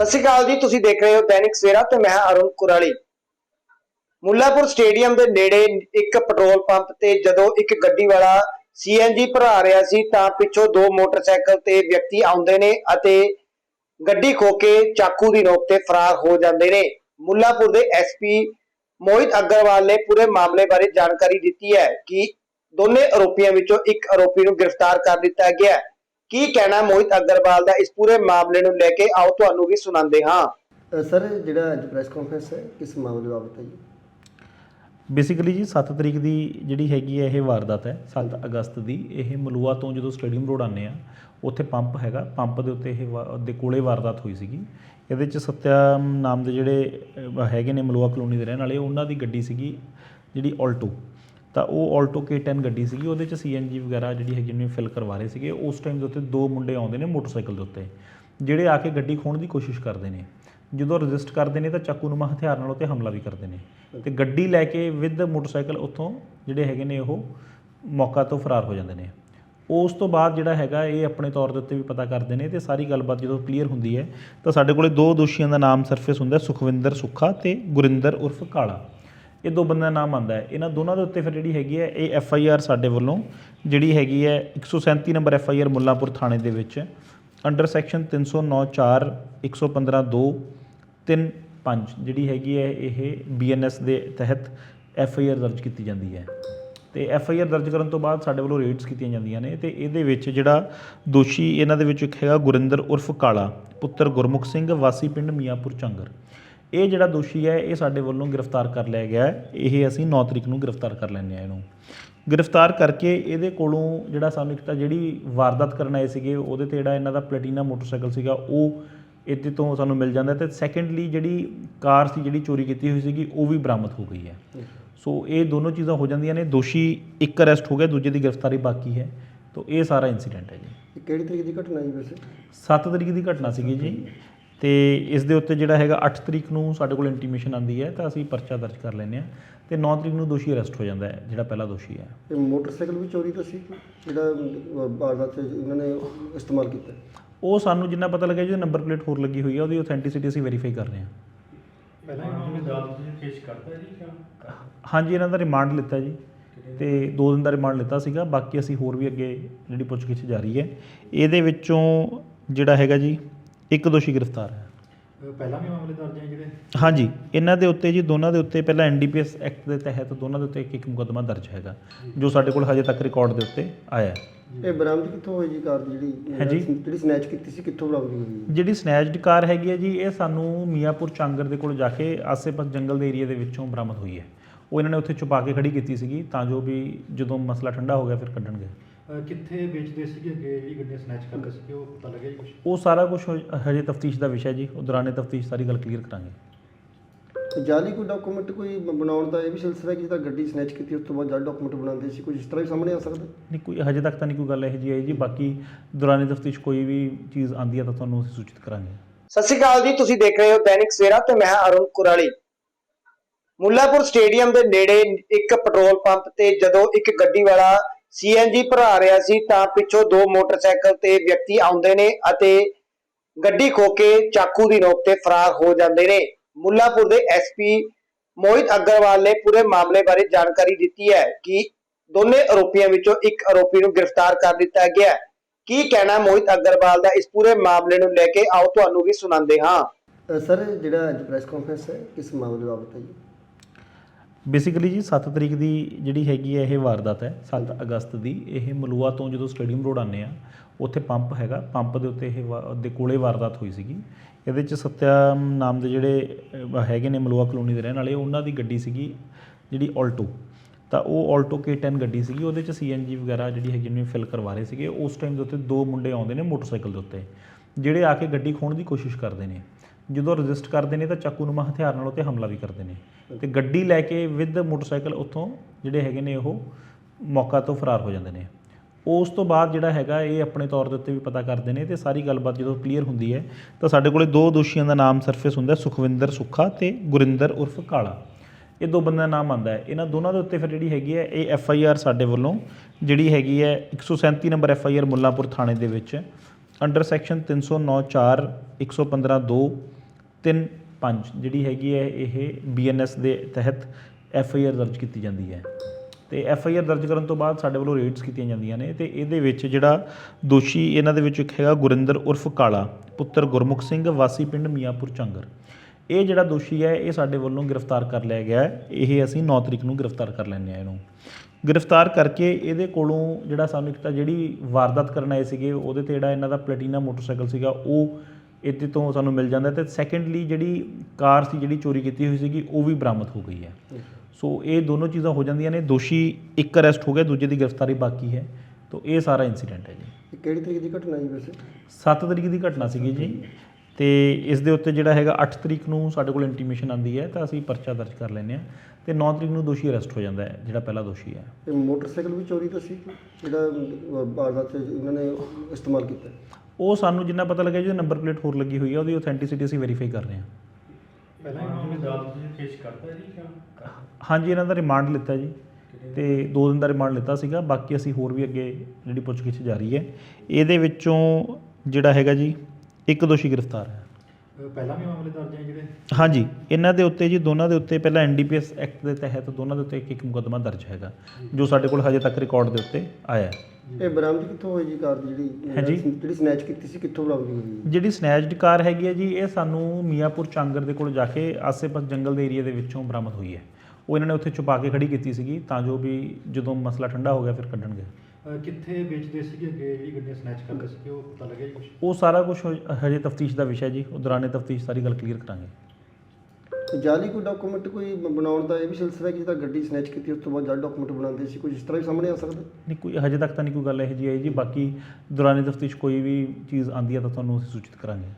ਸਤਿ ਸ਼੍ਰੀ ਅਕਾਲ ਜੀ, ਤੁਸੀਂ ਦੇਖ ਰਹੇ ਹੋ ਦੈਨਿਕ ਸਵੇਰਾ ਤੇ ਮੈਂ ਹਾਂ ਅਰੁਣ ਕੁਰਾਲੀ। ਮੁੱਲਾਪੁਰ ਸਟੇਡੀਅਮ ਦੇ ਨੇੜੇ ਇੱਕ ਪੈਟਰੋਲ ਪੰਪ ਤੇ ਜਦੋਂ ਇੱਕ ਗੱਡੀ ਵਾਲਾ ਸੀਐਨਜੀ ਭਰਾ ਰਿਹਾ ਸੀ, ਤਾਂ ਪਿੱਛੋਂ ਦੋ ਮੋਟਰਸਾਈਕਲ ਤੇ ਵਿਅਕਤੀ ਆਉਂਦੇ ਨੇ ਅਤੇ ਗੱਡੀ ਖੋ ਕੇ ਚਾਕੂ ਦੀ ਨੋਕ ਤੇ ਫਰਾਰ ਹੋ ਜਾਂਦੇ ਨੇ। ਮੁੱਲਾਪੁਰ ਦੇ ਐਸਪੀ ਮੋਹਿਤ ਅਗਰਵਾਲ ਨੇ ਪੂਰੇ ਮਾਮਲੇ ਬਾਰੇ ਜਾਣਕਾਰੀ ਦਿੱਤੀ ਹੈ ਕਿ ਦੋਨੇ ਆਰੋਪੀਆਂ ਵਿੱਚੋਂ ਇੱਕ ਆਰੋਪੀ ਨੂੰ ਗ੍ਰਿਫਤਾਰ ਕਰ ਦਿੱਤਾ ਗਿਆ ਕੀ ਕਹਿਣਾ ਮੋਹਿਤ ਅਗਰਵਾਲ ਦਾ? ਇਸ ਪੂਰੇ ਮਾਮਲੇ ਨੂੰ ਲੈ ਕੇ ਆਓ ਤੁਹਾਨੂੰ ਵੀ ਸੁਣਾਉਂਦੇ ਹਾਂ। ਸਰ ਜਿਹੜਾ ਅੱਜ ਪ੍ਰੈਸ ਕਾਨਫਰੰਸ ਹੈ ਕਿਸ ਮਾਮਲੇ ਬਾਬਤ ਹੈ ਜੀ? ਬੇਸਿਕਲੀ ਜੀ 7 ਤਰੀਕ ਦੀ ਜਿਹੜੀ ਹੈਗੀ ਹੈ ਇਹ ਵਾਰਦਾਤ ਹੈ 7 ਅਗਸਤ ਦੀ। ਇਹ ਮਲੂਆ ਤੋਂ ਜਦੋਂ ਸਟੇਡੀਅਮ ਰੋਡ ਆਉਂਦੇ ਆ ਉੱਥੇ ਪੰਪ ਹੈਗਾ। ਪੰਪ ਦੇ ਉੱਤੇ ਇਹ ਦੇ ਕੋਲੇ ਵਾਰਦਾਤ ਹੋਈ ਸੀਗੀ। ਇਹਦੇ ਚ ਸਤਿਆ ਨਾਮ ਦੇ ਜਿਹੜੇ ਹੈਗੇ ਨੇ ਮਲੂਆ ਕਲੋਨੀ ਦੇ ਰਹਿਣ ਵਾਲੇ ਉਹਨਾਂ ਦੀ ਗੱਡੀ ਸੀਗੀ ਜਿਹੜੀ ਆਲਟੋ ਤਾਂ ਉਹ ਆਲਟੋ K10 ਗੱਡੀ ਸੀਗੀ, ਉਹਦੇ ਚ ਸੀਐਨਜੀ ਵਗੈਰਾ ਜਿਹੜੀ ਹੈਗੀ ਉਹਨੂੰ ਫਿਲ ਕਰਵਾ ਰਹੇ ਸੀਗੇ, ਉਸ ਟਾਈਮ ਦੇ ਉੱਤੇ ਦੋ ਮੁੰਡੇ ਆਉਂਦੇ ਨੇ ਮੋਟਰਸਾਈਕਲ ਦੇ ਉੱਤੇ, ਜਿਹੜੇ ਆ ਕੇ ਗੱਡੀ ਖੋਣ ਦੀ ਕੋਸ਼ਿਸ਼ ਕਰਦੇ ਨੇ। ਜਦੋਂ ਰਜਿਸਟ ਕਰਦੇ ਨੇ ਤਾਂ ਚਾਕੂ ਚਾਕੂਨੁਮਾ ਹਥਿਆਰ ਨਾਲ ਉੱਤੇ ਹਮਲਾ ਵੀ ਕਰਦੇ ਨੇ। ਤੇ ਗੱਡੀ ਲੈ ਕੇ ਵਿਦ ਮੋਟਰਸਾਈਕਲ ਉੱਥੋਂ ਜਿਹੜੇ ਹੈਗੇ ਨੇ ਉਹ ਮੌਕਾ ਤੋਂ ਫਰਾਰ ਹੋ ਜਾਂਦੇ ਨੇ। ਉਸ ਤੋਂ ਬਾਅਦ ਜਿਹੜਾ ਹੈਗਾ, ਇਹ ਆਪਣੇ ਤੌਰ ਦੇ ਉੱਤੇ ਵੀ ਪਤਾ ਕਰਦੇ ਨੇ ਤੇ ਸਾਰੀ ਗੱਲਬਾਤ ਜਦੋਂ ਕਲੀਅਰ ਹੁੰਦੀ ਹੈ, ਤਾਂ ਸਾਡੇ ਕੋਲੇ ਦੋ ਦੋਸ਼ੀਆਂ ਦਾ ਨਾਮ ਸਰਫੇਸ ਹੁੰਦਾ ਸੁਖਵਿੰਦਰ ਸੁੱਖਾ ਤੇ ਗੁਰਿੰਦਰ ਉਰਫ ਕਾਲਾ। ਇਹ ਦੋ ਬੰਦਿਆਂ ਦਾ ਨਾਮ ਆਉਂਦਾ ਹੈ। ਇਹਨਾਂ ਦੋਨਾਂ ਦੇ ਉੱਤੇ ਫਿਰ ਜਿਹੜੀ ਹੈਗੀ ਹੈ, ਇਹ ਐਫ ਆਈ ਆਰ ਸਾਡੇ ਵੱਲੋਂ ਜਿਹੜੀ ਹੈਗੀ ਹੈ 137 number F I R Mullanpur ਥਾਣੇ ਦੇ ਵਿੱਚ, ਅੰਡਰ ਸੈਕਸ਼ਨ 309 4 115 2 3 5 ਜਿਹੜੀ ਹੈਗੀ ਹੈ, ਇਹ ਬੀਐਨਐਸ ਦੇ ਤਹਿਤ ਐਫ ਆਈ ਆਰ ਦਰਜ ਕੀਤੀ ਜਾਂਦੀ ਹੈ। ਤੇ ਐਫ ਆਈ ਆਰ ਦਰਜ ਕਰਨ ਤੋਂ ਬਾਅਦ ਸਾਡੇ ਵੱਲੋਂ ਰੇਡਸ ਕੀਤੀਆਂ ਜਾਂਦੀਆਂ ਨੇ ਤੇ ਇਹਦੇ ਵਿੱਚ ਜਿਹੜਾ ਦੋਸ਼ੀ ਇਹਨਾਂ ਦੇ ਵਿੱਚ ਇੱਕ ਹੈਗਾ ਗੁਰਿੰਦਰ ਉਰਫ ਕਾਲਾ, ਪੁੱਤਰ ਗੁਰਮੁਖ ਸਿੰਘ, ਵਾਸੀ ਪਿੰਡ ਮੀਆਂਪੁਰ ਚੰਗਰ ਇਹ ਜਿਹੜਾ ਦੋਸ਼ੀ ਹੈ ਇਹ ਸਾਡੇ ਵੱਲੋਂ ਗ੍ਰਿਫਤਾਰ ਕਰ ਲਿਆ ਗਿਆ ਹੈ। ਇਹ ਅਸੀਂ 9 ਤਰੀਕ ਨੂੰ ਗ੍ਰਿਫਤਾਰ ਕਰ ਲੈਂਦੇ ਆ ਇਹਨੂੰ। ਗ੍ਰਿਫਤਾਰ ਕਰਕੇ ਇਹਦੇ ਕੋਲੋਂ ਜਿਹੜਾ ਸਾਨੂੰ ਇੱਕ ਤਾਂ ਜਿਹੜੀ ਵਾਰਦਾਤ ਕਰਨ ਆਏ ਸੀਗੇ ਉਹਦੇ ਤੇ ਜਿਹੜਾ ਇਹਨਾਂ ਦਾ ਪਲੈਟੀਨਾ ਮੋਟਰਸਾਈਕਲ ਸੀਗਾ ਉਹ ਇਹਦੇ ਤੋਂ ਸਾਨੂੰ ਮਿਲ ਜਾਂਦਾ ਤੇ ਸੈਕੰਡਲੀ ਜਿਹੜੀ ਕਾਰ ਸੀ ਜਿਹੜੀ ਚੋਰੀ ਕੀਤੀ ਹੋਈ ਸੀਗੀ ਉਹ ਵੀ ਬਰਾਮਦ ਹੋ ਗਈ ਹੈ। ਸੋ ਇਹ ਦੋਨੋਂ ਚੀਜ਼ਾਂ ਹੋ ਜਾਂਦੀਆਂ ਨੇ। ਦੋਸ਼ੀ ਇੱਕ ਅਰੈਸਟ ਹੋ ਗਿਆ ਦੂਜੇ ਦੀ ਗ੍ਰਿਫਤਾਰੀ ਬਾਕੀ ਹੈ। ਤਾਂ ਇਹ ਸਾਰਾ ਇਨਸੀਡੈਂਟ ਹੈ ਜੀ। ਕਿਹੜੀ ਤਰੀਕ ਦੀ ਘਟਨਾ ਜੀ ਵੈਸੇ? 7 ਤਰੀਕ ਦੀ ਘਟਨਾ ਸੀਗੀ ਜੀ। ਤੇ ਇਸ ਦੇ ਉੱਤੇ ਜਿਹੜਾ ਹੈਗਾ 8 ਤਰੀਕ ਨੂੰ ਸਾਡੇ ਕੋਲ ਇੰਟੀਮੇਸ਼ਨ ਆਂਦੀ ਹੈ ਤਾਂ ਅਸੀਂ ਪਰਚਾ ਦਰਜ ਕਰ ਲੈਂਦੇ ਆ ਤੇ 9 ਤਰੀਕ ਨੂੰ ਦੋਸ਼ੀ ਅਰੈਸਟ ਹੋ ਜਾਂਦਾ ਹੈ ਜਿਹੜਾ ਪਹਿਲਾ ਦੋਸ਼ੀ ਹੈ। ਇਹ ਮੋਟਰਸਾਈਕਲ ਵੀ ਚੋਰੀ ਦਾ ਸੀ? ਜਿਹੜਾ 'ਚ ਇਹਨਾਂ ਨੇ ਇਸਤੇਮਾਲ ਕੀਤਾ? ਉਹ ਸਾਨੂੰ ਜਿੰਨਾ ਪਤਾ ਲੱਗਿਆ ਜੀ ਨੰਬਰ ਪਲੇਟ ਹੋਰ ਲੱਗੀ ਹੋਈ ਹੈ ਉਹਦੀ ਆਥੈਂਟਿਸਿਟੀ ਅਸੀਂ ਵੈਰੀਫਾਈ ਕਰ ਰਹੇ ਹਾਂ। ਪਹਿਲਾਂ ਇਹਨਾਂ ਨੂੰ ਅਦਾਲਤ ਵਿੱਚ ਪੇਸ਼ ਕਰਤਾ ਜੀ ਜਾਂ? ਹਾਂਜੀ ਇਹਨਾਂ ਦਾ ਰਿਮਾਂਡ ਲਿੱਤਾ ਜੀ ਤੇ 2 ਦਿਨ ਦਾ ਰਿਮਾਂਡ ਲਿੱਤਾ ਸੀਗਾ ਬਾਕੀ ਅਸੀਂ ਹੋਰ ਵੀ ਅੱਗੇ ਜਿਹੜੀ ਪੁੱਛਗਿੱਛ ਜਾਰੀ ਹੈ। ਇਹਦੇ ਵਿੱਚੋਂ ਜਿਹੜਾ ਹੈਗਾ ਜੀ ਇੱਕ ਦੋਸ਼ੀ ਗ੍ਰਿਫਤਾਰ ਹੈ। ਪਹਿਲਾਂ ਵੀ ਮਾਮਲੇ ਦਰਜ ਹੈ ਜਿਹੜੇ? ਹਾਂਜੀ ਇਹਨਾਂ ਦੇ ਉੱਤੇ ਜੀ ਦੋਨਾਂ ਦੇ ਉੱਤੇ ਪਹਿਲਾਂ ਐਨਡੀਪੀਐਸ ਐਕਟ ਦੇ ਤਹਿਤ ਦੋਨਾਂ ਦੇ ਉੱਤੇ ਇੱਕ ਇੱਕ ਮੁਕੱਦਮਾ ਦਰਜ ਹੈਗਾ ਜੋ ਸਾਡੇ ਕੋਲ ਹਜੇ ਤੱਕ ਰਿਕਾਰਡ ਦੇ ਉੱਤੇ ਆਇਆ ਹੈ। ਇਹ ਬਰਾਮਦ ਕਿੱਥੋਂ ਹੋਈ ਜੀ ਕਾਰ ਜਿਹੜੀ ਹਾਂਜੀ। ਜਿਹੜੀ ਸਨੈਚ ਕੀਤੀ ਸੀ ਕਿੱਥੋਂ ਬਰਾਮਦ ਹੋਈ ਜੀ? ਜਿਹੜੀ ਸਨੈਚਡ ਕਾਰ ਹੈਗੀ ਹੈ ਜੀ ਇਹ ਸਾਨੂੰ ਮੀਆਂਪੁਰ ਚਾਂਗਰ ਦੇ ਕੋਲ ਜਾ ਕੇ ਆਸੇ-ਪਾਸੇ ਜੰਗਲ ਦੇ ਏਰੀਆ ਦੇ ਵਿੱਚੋਂ ਬਰਾਮਦ ਹੋਈ ਹੈ। ਉਹ ਇਹਨਾਂ ਨੇ ਉੱਥੇ ਛੁਪਾ ਕੇ ਖੜੀ ਕੀਤੀ ਸੀਗੀ ਤਾਂ ਜੋ ਵੀ ਜਦੋਂ ਮਸਲਾ ਠੰਡਾ ਹੋ ਗਿਆ ਫਿਰ ਕੱਢਣਗੇ। ਕਿੱਥੇ ਵੇਚਦੇ ਸੀਗੇ ਅੱਗੇ ਜਿਹੜੀ ਗੱਡੀਆਂ ਸਨੈਚ ਕਰਦੇ ਸੀਗੇ ਉਹ ਪਤਾ ਲੱਗਿਆ ਜੀ ਕੁਝ ਉਹ ਸਾਰਾ ਕੁਝ ਹਜੇ ਤਫਤੀਸ਼ ਦਾ ਵਿਸ਼ਾ ਜੀ ਉਹ ਦੌਰਾਨੇ ਤਫਤੀਸ਼ ਸਾਰੀ ਗੱਲ ਕਲੀਅਰ ਕਰਾਂਗੇ। ਜਾਲੀ ਕੋਈ ਡਾਕੂਮੈਂਟ ਕੋਈ ਬਣਾਉਣ ਦਾ ਇਹ ਵੀ ਸਿਲਸਿਲਾ ਕਿ ਜਿੱਦਾਂ ਗੱਡੀ ਸਨੈਚ ਕੀਤੀ ਉਸ ਤੋਂ ਬਾਅਦ ਜਾਲੀ ਡਾਕੂਮੈਂਟ ਬਣਾਉਂਦੇ ਸੀ ਕੁਝ ਇਸ ਤਰ੍ਹਾਂ ਵੀ ਸਾਹਮਣੇ ਆ ਸਕਦਾ? ਨਹੀਂ ਕੋਈ ਹਜੇ ਤੱਕ ਤਾਂ ਨਹੀਂ ਕੋਈ ਗੱਲ ਇਹੋ ਜਿਹੀ ਆਈ ਜੀ ਬਾਕੀ ਦੌਰਾਨੇ ਤਫਤੀਸ਼ ਕੋਈ ਵੀ ਚੀਜ਼ ਆਂਦੀ ਹੈ ਤਾਂ ਤੁਹਾਨੂੰ ਅਸੀਂ ਸੂਚਿਤ ਕਰਾਂਗੇ। ਸਤਿ ਸ਼੍ਰੀ ਅਕਾਲ ਜੀ ਤੁਸੀਂ ਦੇਖ ਰਹੇ ਹੋ ਦੈਨਿਕ ਸਵੇਰਾ ਤੇ ਮੈਂ ਹਾਂ ਅਰੁਣ ਕੁਰਾਲੀ। ਮੁੱਲਾਪੁਰ ਸਟੇਡੀਅਮ ਦੇ ਨੇੜੇ ਇੱਕ ਪੈਟਰੋਲ ਪੰਪ ਤੇ ਜਦੋਂ ਇੱਕ ਗੱਡੀ ਵਾਲਾ ਸੀਐਨਜੀ ਭਰਾ ਰਿਹਾ ਸੀ, ਤਾਂ ਪਿੱਛੋਂ ਦੋ ਮੋਟਰਸਾਈਕਲ ਤੇ ਵਿਅਕਤੀ ਆਉਂਦੇ ਨੇ ਅਤੇ ਗੱਡੀ ਖੋ ਕੇ ਚਾਕੂ ਦੀ ਨੋਕ ਤੇ ਫਰਾਰ ਹੋ ਜਾਂਦੇ ਨੇ। ਮੁੱਲਾਪੁਰ ਦੇ ਐਸਪੀ ਮੋਹਿਤ ਅਗਰਵਾਲ ਨੇ ਪੂਰੇ ਮਾਮਲੇ ਬਾਰੇ ਜਾਣਕਾਰੀ ਦਿੱਤੀ ਹੈ ਕਿ ਦੋਨੇ ਆਰੋਪੀਆਂ ਵਿੱਚੋਂ ਇੱਕ ਆਰੋਪੀ ਨੂੰ ਗ੍ਰਿਫਤਾਰ ਕਰ ਦਿੱਤਾ ਗਿਆ ਕੀ ਕਹਿਣਾ ਮੋਹਿਤ ਅਗਰਵਾਲ ਦਾ? ਇਸ ਪੂਰੇ ਮਾਮਲੇ ਨੂੰ ਲੈ ਕੇ ਆਓ, ਤੁਹਾਨੂੰ ਵੀ ਸੁਣਾਉਂਦੇ ਹਾਂ। ਸਰ, ਜਿਹੜਾ ਅੱਜ ਪ੍ਰੈਸ ਕਾਨਫਰੰਸ ਹੈ, ਕਿਸ ਮਾਮਲੇ ਬਾਬਤ ਹੈ ਜੀ? ਬੇਸਿਕਲੀ ਜੀ 7 ਤਰੀਕ ਦੀ ਜਿਹੜੀ ਹੈਗੀ ਹੈ ਇਹ ਵਾਰਦਾਤ ਹੈ 7 ਅਗਸਤ ਦੀ। ਇਹ ਮਲੂਆ ਤੋਂ ਜਦੋਂ ਸਟੇਡੀਅਮ ਰੋਡ ਆਉਂਦੇ ਆ, ਉੱਥੇ ਪੰਪ ਹੈਗਾ। ਪੰਪ ਦੇ ਉੱਤੇ ਇਹ ਵਾ- ਦੇ ਕੋਲੇ ਵਾਰਦਾਤ ਹੋਈ ਸੀਗੀ। ਇਹਦੇ ਚ ਸਤਿਆ ਨਾਮ ਦੇ ਜਿਹੜੇ ਹੈਗੇ ਨੇ ਮਲੂਆ ਕਲੋਨੀ ਦੇ ਰਹਿਣ ਵਾਲੇ, ਉਹਨਾਂ ਦੀ ਗੱਡੀ ਸੀਗੀ ਜਿਹੜੀ ਆਲਟੋ ਤਾਂ ਉਹ ਆਲਟੋ K10 ਗੱਡੀ ਸੀਗੀ। ਉਹਦੇ ਚ ਸੀਐਨਜੀ ਵਗੈਰਾ ਜਿਹੜੀ ਹੈਗੀ ਉਹਨੂੰ ਫਿਲ ਕਰਵਾ ਰਹੇ ਸੀਗੇ। ਉਸ ਟਾਈਮ ਦੇ ਉੱਤੇ ਦੋ ਮੁੰਡੇ ਆਉਂਦੇ ਨੇ ਮੋਟਰਸਾਈਕਲ ਦੇ ਉੱਤੇ, ਜਿਹੜੇ ਆ ਕੇ ਗੱਡੀ ਖੋਣ ਦੀ ਕੋਸ਼ਿਸ਼ ਕਰਦੇ ਨੇ। ਜਦੋਂ ਰਜਿਸਟ ਕਰਦੇ ਨੇ ਤਾਂ ਚਾਕੂਨੁਮਾ ਹਥਿਆਰ ਨਾਲ ਉੱਤੇ ਹਮਲਾ ਵੀ ਕਰਦੇ ਨੇ। ਤੇ ਗੱਡੀ ਲੈ ਕੇ ਵਿਦ ਮੋਟਰਸਾਈਕਲ ਉੱਥੋਂ ਜਿਹੜੇ ਹੈਗੇ ਨੇ ਉਹ ਮੌਕਾ ਤੋਂ ਫਰਾਰ ਹੋ ਜਾਂਦੇ ਨੇ। ਉਸ ਤੋਂ ਬਾਅਦ ਜਿਹੜਾ ਹੈਗਾ ਇਹ ਆਪਣੇ ਤੌਰ ਦੇ ਉੱਤੇ ਵੀ ਪਤਾ ਕਰਦੇ ਨੇ ਤੇ ਸਾਰੀ ਗੱਲਬਾਤ ਜਦੋਂ ਕਲੀਅਰ ਹੁੰਦੀ ਹੈ ਤਾਂ ਸਾਡੇ ਕੋਲੇ ਦੋ ਦੋਸ਼ੀਆਂ ਦਾ ਨਾਮ ਸਰਫੇਸ ਹੁੰਦਾ ਸੁਖਵਿੰਦਰ ਸੁੱਖਾ ਤੇ ਗੁਰਿੰਦਰ ਉਰਫ ਕਾਲਾ। ਇਹ ਦੋ ਬੰਦਿਆਂ ਦਾ ਨਾਮ ਆਂਦਾ ਹੈ। ਇਹਨਾਂ ਦੋਨਾਂ ਦੇ ਉੱਤੇ ਫਿਰ ਜਿਹੜੀ ਹੈਗੀ ਹੈ, ਇਹ ਐਫ ਆਈ ਆਰ ਸਾਡੇ ਵੱਲੋਂ ਜਿਹੜੀ ਹੈਗੀ ਹੈ 137 number F I R Mullanpur ਥਾਣੇ ਦੇ ਵਿੱਚ ਅੰਡਰ ਸੈਕਸ਼ਨ 309 4 115 2 3 5 ਜਿਹੜੀ ਹੈਗੀ ਹੈ ਇਹ ਬੀਐਨਐਸ ਦੇ ਤਹਿਤ ਐਫ ਆਈ ਆਰ ਦਰਜ ਕੀਤੀ ਜਾਂਦੀ ਹੈ। ਤੇ ਐਫ ਆਈ ਆਰ ਦਰਜ ਕਰਨ ਤੋਂ ਬਾਅਦ ਸਾਡੇ ਵੱਲੋਂ ਰੇਡਸ ਕੀਤੀਆਂ ਜਾਂਦੀਆਂ ਨੇ ਤੇ ਇਹਦੇ ਵਿੱਚ ਜਿਹੜਾ ਦੋਸ਼ੀ ਇਹਨਾਂ ਦੇ ਵਿੱਚ ਇੱਕ ਹੈਗਾ ਗੁਰਿੰਦਰ ਉਰਫ ਕਾਲਾ, ਪੁੱਤਰ ਗੁਰਮੁਖ ਸਿੰਘ, ਵਾਸੀ ਪਿੰਡ ਮੀਆਂਪੁਰ ਚੰਗਰ ਇਹ ਜਿਹੜਾ ਦੋਸ਼ੀ ਹੈ, ਇਹ ਸਾਡੇ ਵੱਲੋਂ ਗ੍ਰਿਫਤਾਰ ਕਰ ਲਿਆ ਗਿਆ ਹੈ। ਇਹ ਅਸੀਂ 9 ਤਰੀਕ ਨੂੰ ਗ੍ਰਿਫਤਾਰ ਕਰ ਲੈਂਦੇ ਆ ਇਹਨੂੰ। ਗ੍ਰਿਫਤਾਰ ਕਰਕੇ ਇਹਦੇ ਕੋਲੋਂ ਜਿਹੜਾ ਸਾਨੂੰ ਇੱਕ ਤਾਂ ਜਿਹੜੀ ਵਾਰਦਾਤ ਕਰਨ ਆਏ ਸੀਗੇ, ਉਹਦੇ ਤੇ ਜਿਹੜਾ ਇਹਨਾਂ ਦਾ ਪਲੈਟੀਨਾ ਮੋਟਰਸਾਈਕਲ ਸੀਗਾ, ਉਹ ਇਹਦੇ ਤੋਂ ਸਾਨੂੰ ਮਿਲ ਜਾਂਦਾ ਤੇ ਸੈਕੰਡਲੀ ਜਿਹੜੀ ਕਾਰ ਸੀ ਜਿਹੜੀ ਚੋਰੀ ਕੀਤੀ ਹੋਈ ਸੀਗੀ ਉਹ ਵੀ ਬਰਾਮਦ ਹੋ ਗਈ ਹੈ। ਸੋ ਇਹ ਦੋਨੋਂ ਚੀਜ਼ਾਂ ਹੋ ਜਾਂਦੀਆਂ ਨੇ ਦੋਸ਼ੀ ਇੱਕ ਅਰੈਸਟ ਹੋ ਗਿਆ ਦੂਜੇ ਦੀ ਗ੍ਰਿਫਤਾਰੀ ਬਾਕੀ ਹੈ। ਤੋਂ ਇਹ ਸਾਰਾ ਇਨਸੀਡੈਂਟ ਹੈ ਜੀ। ਕਿਹੜੀ ਤਰੀਕ ਦੀ ਘਟਨਾ ਜੀ ਵੈਸੇ? 7 ਤਰੀਕ ਦੀ ਘਟਨਾ ਸੀਗੀ ਜੀ। ਤੇ ਇਸ ਦੇ ਉੱਤੇ ਜਿਹੜਾ ਹੈਗਾ 8 ਤਰੀਕ ਨੂੰ ਸਾਡੇ ਕੋਲ ਇੰਟੀਮੇਸ਼ਨ ਆਂਦੀ ਹੈ ਤਾਂ ਅਸੀਂ ਪਰਚਾ ਦਰਜ ਕਰ ਲੈਂਦੇ ਹਾਂ। ਤੇ 9 ਤਰੀਕ ਨੂੰ ਦੋਸ਼ੀ ਅਰੈਸਟ ਹੋ ਜਾਂਦਾ ਹੈ ਜਿਹੜਾ ਪਹਿਲਾ ਦੋਸ਼ੀ ਹੈ। ਇਹ ਮੋਟਰਸਾਈਕਲ ਵੀ ਚੋਰੀ ਦਾ ਸੀ ਜਿਹੜਾ ਵਾਰਦਾਤ 'ਚ ਇਹਨਾਂ ਨੇ ਇਸਤੇਮਾਲ ਕੀਤਾ? ਉਹ ਸਾਨੂੰ ਜਿੰਨਾ ਪਤਾ ਲੱਗਿਆ ਜੀ ਨੰਬਰ ਪਲੇਟ ਹੋਰ ਲੱਗੀ ਹੋਈ ਹੈ ਉਹਦੀ ਆਥੈਂਟਿਸਿਟੀ ਅਸੀਂ ਵੈਰੀਫਾਈ ਕਰ ਰਹੇ ਹਾਂ। ਪਹਿਲਾਂ ਇਹਨਾਂ ਨੂੰ ਅਦਾਲਤ ਵਿੱਚ ਪੇਸ਼ ਕਰਤਾ ਜੀ ਕਿਉਂ ਹਾਂਜੀ ਇਹਨਾਂ ਦਾ ਰਿਮਾਂਡ ਲਿੱਤਾ ਜੀ ਤੇ 2 ਦਿਨ ਦਾ ਰਿਮਾਂਡ ਲਿੱਤਾ ਸੀਗਾ ਬਾਕੀ ਅਸੀਂ ਹੋਰ ਵੀ ਅੱਗੇ ਜਿਹੜੀ ਪੁੱਛਗਿੱਛ ਜਾਰੀ ਹੈ ਇਹਦੇ ਵਿੱਚੋਂ ਜਿਹੜਾ ਹੈਗਾ ਜੀ ਇੱਕ ਦੋਸ਼ੀ ਗ੍ਰਿਫਤਾਰ ਹੈ। ਪਹਿਲਾਂ ਵੀ ਮਾਮਲੇ ਦਰਜ ਹੈ ਜਿਹੜੇ? ਹਾਂਜੀ ਇਹਨਾਂ ਦੇ ਉੱਤੇ ਜੀ ਦੋਨਾਂ ਦੇ ਉੱਤੇ ਪਹਿਲਾਂ ਐਨਡੀਪੀਐਸ ਐਕਟ ਦੇ ਤਹਿਤ ਦੋਨਾਂ ਦੇ ਉੱਤੇ ਇੱਕ ਇੱਕ ਮੁਕੱਦਮਾ ਦਰਜ ਹੈਗਾ ਜੋ ਸਾਡੇ ਕੋਲ ਹਜੇ ਤੱਕ ਰਿਕਾਰਡ ਦੇ ਉੱਤੇ ਆਇਆ ਹੈ। ਇਹ ਬਰਾਮਦ ਕਿੱਥੋਂ ਹੋਈ ਜੀ ਕਾਰ ਦੀ ਜਿਹੜੀ। ਜਿਹੜੀ ਸਨੈਚ ਕੀਤੀ ਸੀ ਕਿੱਥੋਂ ਬਰਾਮਦ ਹੋਈ ਜੀ? ਜਿਹੜੀ ਸਨੈਚਡ ਕਾਰ ਹੈਗੀ ਹੈ ਜੀ ਇਹ ਸਾਨੂੰ ਮੀਆਂਪੁਰ ਚਾਂਗਰ ਦੇ ਕੋਲ ਜਾ ਕੇ ਆਸੇ-ਪਾਸੇ ਜੰਗਲ ਦੇ ਏਰੀਆ ਦੇ ਵਿੱਚੋਂ ਬਰਾਮਦ ਹੋਈ ਹੈ। ਉਹ ਇਹਨਾਂ ਨੇ ਉੱਥੇ ਛੁਪਾ ਕੇ ਖੜੀ ਕੀਤੀ ਸੀਗੀ ਤਾਂ ਜੋ ਵੀ ਜਦੋਂ ਮਸਲਾ ਠੰਡਾ ਹੋ ਗਿਆ ਫਿਰ ਕੱਢਣਗੇ। ਕਿੱਥੇ ਵੇਚਦੇ ਸੀਗੇ ਅੱਗੇ ਜਿਹੜੀ ਗੱਡੀਆਂ ਸਨੈਚ ਕਰਦੇ ਸੀਗੇ ਉਹ ਪਤਾ ਲੱਗਿਆ ਜੀ ਕੁਝ ਉਹ ਸਾਰਾ ਕੁਝ ਹਜੇ ਤਫਤੀਸ਼ ਦਾ ਵਿਸ਼ਾ ਜੀ ਉਹ ਦੌਰਾਨੇ ਤਫਤੀਸ਼ ਸਾਰੀ ਗੱਲ ਕਲੀਅਰ ਕਰਾਂਗੇ। ਜਾਲੀ ਕੋਈ ਡਾਕੂਮੈਂਟ ਕੋਈ ਬਣਾਉਣ ਦਾ ਇਹ ਵੀ ਸਿਲਸਿਲਾ ਹੈ ਕਿ ਜਿੱਦਾਂ ਗੱਡੀ ਸਨੈਚ ਕੀਤੀ ਉਸ ਤੋਂ ਬਾਅਦ ਜਾਲੀ ਡਾਕੂਮੈਂਟ ਬਣਾਉਂਦੇ ਸੀ ਕੁਝ ਇਸ ਤਰ੍ਹਾਂ ਵੀ ਸਾਹਮਣੇ ਆ ਸਕਦਾ? ਨਹੀਂ ਕੋਈ ਹਜੇ ਤੱਕ ਤਾਂ ਨਹੀਂ ਕੋਈ ਗੱਲ ਇਹੋ ਜਿਹੀ ਆਈ ਜੀ ਬਾਕੀ ਦੌਰਾਨੇ ਤਫਤੀਸ਼ ਕੋਈ ਵੀ ਚੀਜ਼ ਆਂਦੀ ਹੈ ਤਾਂ ਤੁਹਾਨੂੰ ਅਸੀਂ ਸੂਚਿਤ ਕਰਾਂਗੇ।